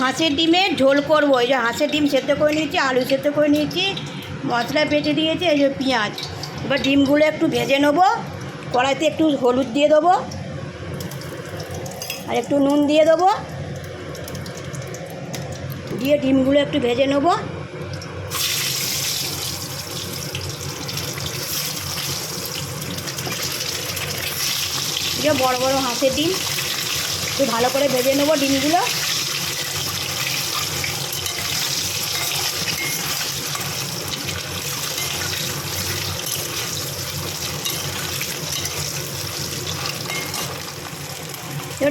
হাঁসের ডিমের ঝোল করব। এই যে হাঁসের ডিম সেদ্ধ করে নিয়েছি, আলু সেদ্ধ করে নিয়েছি, মশলা বেটে দিয়েছি, এই যে পেঁয়াজ। এবার ডিমগুলো একটু ভেজে নেব, কড়াইতে একটু হলুদ দিয়ে দেবো, আর একটু নুন দিয়ে দেবো। দিয়ে ডিমগুলো একটু ভেজে নেব। বড় বড় হাঁসের ডিম, একটু ভালো করে ভেজে নেব ডিমগুলো। তো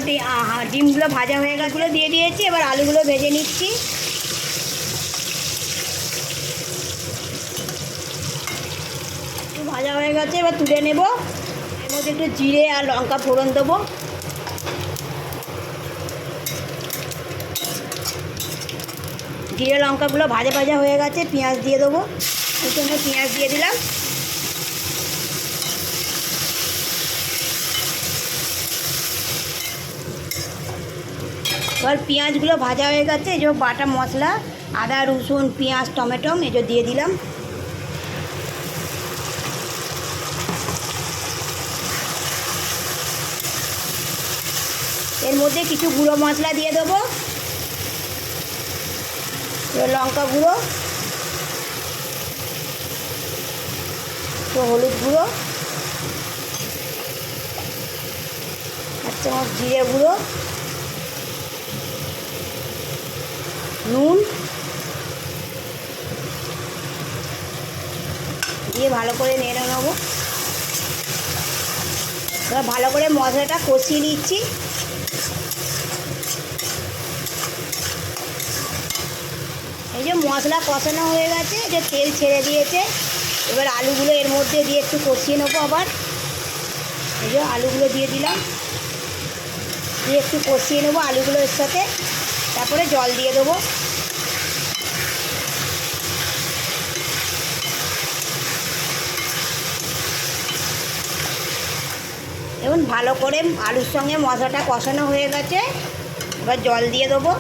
ডিমগুলো ভাজা হয়ে গেছগুলো দিয়ে দিয়েছি, এবার আলুগুলো ভেজে নিচ্ছি। ভাজা হয়ে গেছে, এবার তুলে নেব। এর মধ্যে একটু জিরে আর লঙ্কা ফোড়ন দেবো। জিরে লঙ্কাগুলো ভাজা ভাজা হয়ে গেছে, পেঁয়াজ দিয়ে দেবো। প্রথমে পেঁয়াজ দিয়ে দিলাম। এবার পেঁয়াজগুলো ভাজা হয়ে গেছে, এই বাটা মশলা, আদা, রসুন, পেঁয়াজ, টমেটো, এই দিয়ে দিলাম। এর মধ্যে কিছু গুঁড়ো মশলা দিয়ে দেবো। লঙ্কা গুঁড়ো, একটু হলুদ গুঁড়ো, এক চামচ জিরে গুঁড়ো নুন। দিয়ে ভালো করে নেড়ে নেব। এবার ভালো করে মশলাটা কষিয়ে নিচ্ছি। এই যে মশলা কষানো হয়ে গেছে যে তেল ছেড়ে দিয়েছে। এবার আলুগুলো এর মধ্যে দিয়ে একটু কষিয়ে নেব আবার। এই যে আলুগুলো দিয়ে দিলাম। দিয়ে একটু কষিয়ে নেব আলুগুলো এর সাথে। তারপরে জল দিয়ে দেবো। দেখুন, ভালো করে আলুর সঙ্গে মশলাটা কষানো হয়ে গেছে। এবার জল দিয়ে দেবো।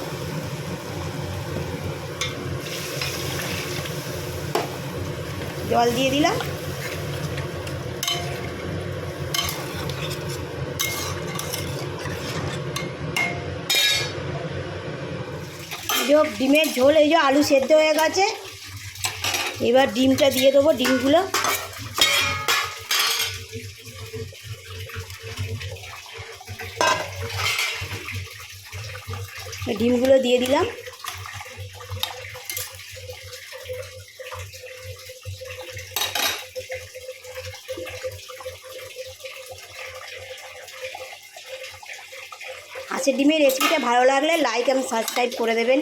জল দিয়ে দিলাম। ডিমের ঝোল, এই যে আলু সেদ্ধ হয়ে গেছে। এবার ডিমটা দিয়ে দেবো, ডিমগুলো। ডিমগুলো দিয়ে দিলাম। হাঁসের ডিমের রেসিপিটা ভালো লাগলে লাইক এবং সাবস্ক্রাইব করে দেবেন।